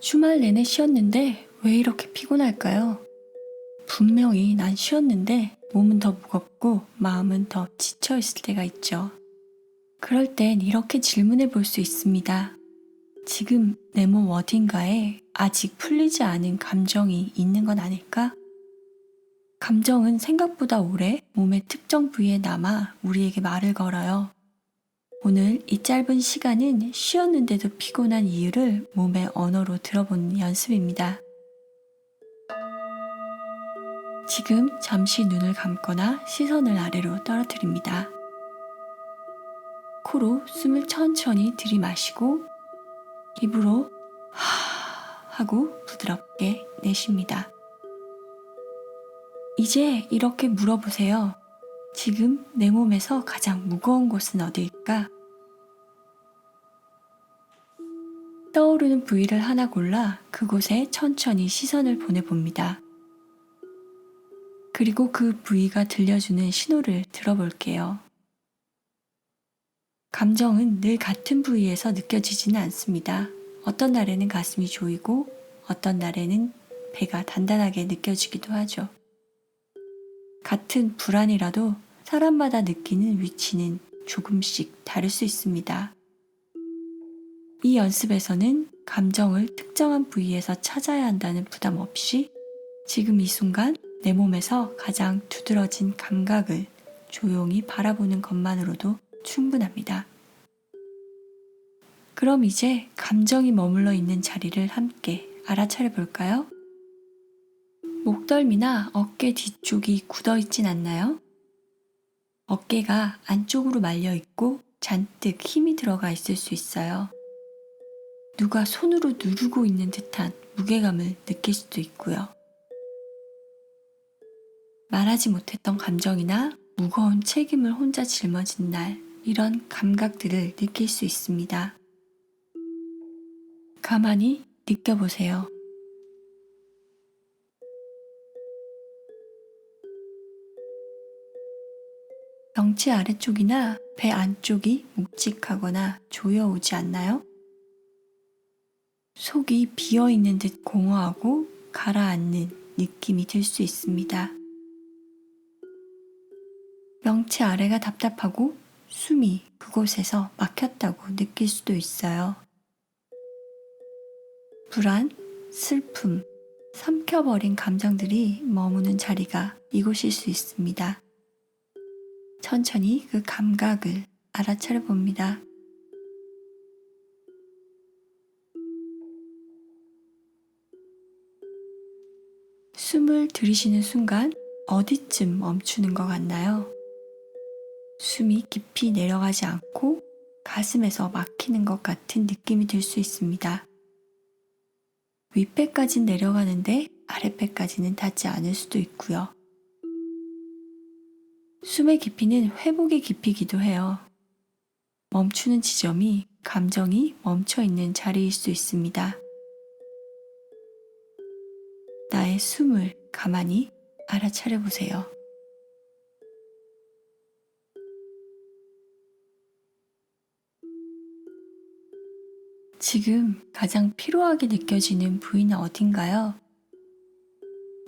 주말 내내 쉬었는데 왜 이렇게 피곤할까요? 분명히 난 쉬었는데 몸은 더 무겁고 마음은 더 지쳐 있을 때가 있죠. 그럴 땐 이렇게 질문해 볼 수 있습니다. 지금 내 몸 어딘가에 아직 풀리지 않은 감정이 있는 건 아닐까? 감정은 생각보다 오래 몸의 특정 부위에 남아 우리에게 말을 걸어요. 오늘 이 짧은 시간은 쉬었는데도 피곤한 이유를 몸의 언어로 들어보는 연습입니다. 지금 잠시 눈을 감거나 시선을 아래로 떨어뜨립니다. 코로 숨을 천천히 들이마시고 입으로 하 하고 부드럽게 내쉽니다. 이제 이렇게 물어보세요. 지금 내 몸에서 가장 무거운 곳은 어디일까? 떠오르는 부위를 하나 골라 그곳에 천천히 시선을 보내봅니다. 그리고 그 부위가 들려주는 신호를 들어볼게요. 감정은 늘 같은 부위에서 느껴지지는 않습니다. 어떤 날에는 가슴이 조이고 어떤 날에는 배가 단단하게 느껴지기도 하죠. 같은 불안이라도 사람마다 느끼는 위치는 조금씩 다를 수 있습니다. 이 연습에서는 감정을 특정한 부위에서 찾아야 한다는 부담 없이 지금 이 순간 내 몸에서 가장 두드러진 감각을 조용히 바라보는 것만으로도 충분합니다. 그럼 이제 감정이 머물러 있는 자리를 함께 알아차려 볼까요? 목덜미나 어깨 뒤쪽이 굳어 있진 않나요? 어깨가 안쪽으로 말려 있고 잔뜩 힘이 들어가 있을 수 있어요. 누가 손으로 누르고 있는 듯한 무게감을 느낄 수도 있고요. 말하지 못했던 감정이나 무거운 책임을 혼자 짊어진 날, 이런 감각들을 느낄 수 있습니다. 가만히 느껴보세요. 명치 아래쪽이나 배 안쪽이 묵직하거나 조여오지 않나요? 속이 비어 있는 듯 공허하고 가라앉는 느낌이 들 수 있습니다. 명치 아래가 답답하고 숨이 그곳에서 막혔다고 느낄 수도 있어요. 불안, 슬픔, 삼켜버린 감정들이 머무는 자리가 이곳일 수 있습니다. 천천히 그 감각을 알아차려 봅니다. 숨을 들이쉬는 순간 어디쯤 멈추는 것 같나요? 숨이 깊이 내려가지 않고 가슴에서 막히는 것 같은 느낌이 들 수 있습니다. 윗배까진 내려가는데 아랫배까지는 닿지 않을 수도 있고요. 숨의 깊이는 회복의 깊이기도 해요. 멈추는 지점이 감정이 멈춰 있는 자리일 수 있습니다. 숨을 가만히 알아차려 보세요. 지금 가장 피로하게 느껴지는 부위는 어딘가요?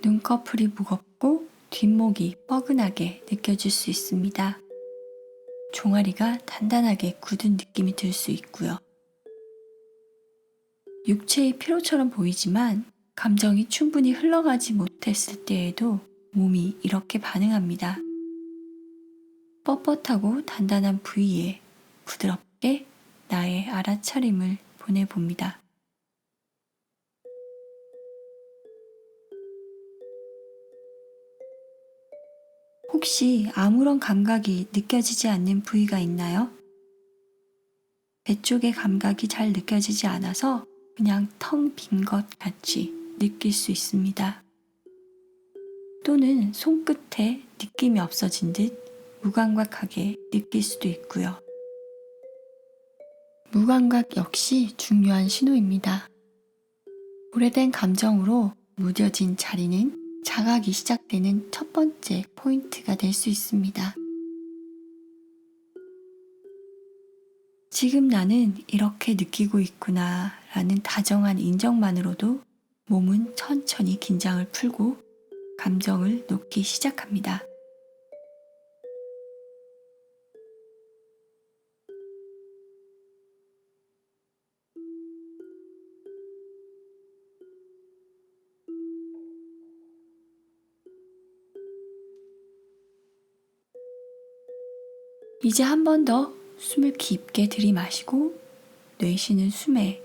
눈꺼풀이 무겁고 뒷목이 뻐근하게 느껴질 수 있습니다. 종아리가 단단하게 굳은 느낌이 들 수 있고요. 육체의 피로처럼 보이지만 감정이 충분히 흘러가지 못했을 때에도 몸이 이렇게 반응합니다. 뻣뻣하고 단단한 부위에 부드럽게 나의 알아차림을 보내봅니다. 혹시 아무런 감각이 느껴지지 않는 부위가 있나요? 배 쪽의 감각이 잘 느껴지지 않아서 그냥 텅 빈 것 같이 느낄 수 있습니다. 또는 손끝에 느낌이 없어진 듯 무감각하게 느낄 수도 있고요. 무감각 역시 중요한 신호입니다. 오래된 감정으로 무뎌진 자리는 자각이 시작되는 첫 번째 포인트가 될 수 있습니다. 지금 나는 이렇게 느끼고 있구나 라는 다정한 인정만으로도 몸은 천천히 긴장을 풀고 감정을 놓기 시작합니다. 이제 한 번 더 숨을 깊게 들이마시고 내쉬는 숨에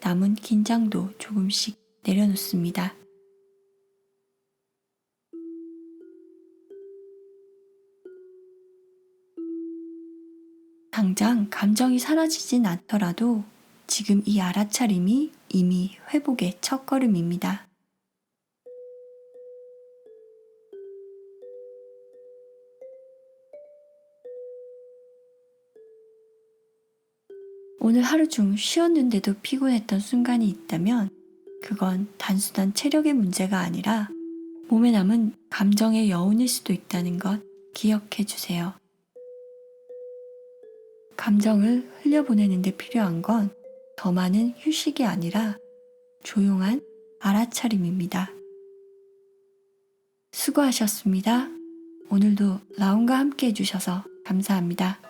남은 긴장도 조금씩 내려놓습니다. 당장 감정이 사라지진 않더라도 지금 이 알아차림이 이미 회복의 첫걸음입니다. 오늘 하루 중 쉬었는데도 피곤했던 순간이 있다면 그건 단순한 체력의 문제가 아니라 몸에 남은 감정의 여운일 수도 있다는 것 기억해 주세요. 감정을 흘려보내는데 필요한 건 더 많은 휴식이 아니라 조용한 알아차림입니다. 수고하셨습니다. 오늘도 라운과 함께 해주셔서 감사합니다.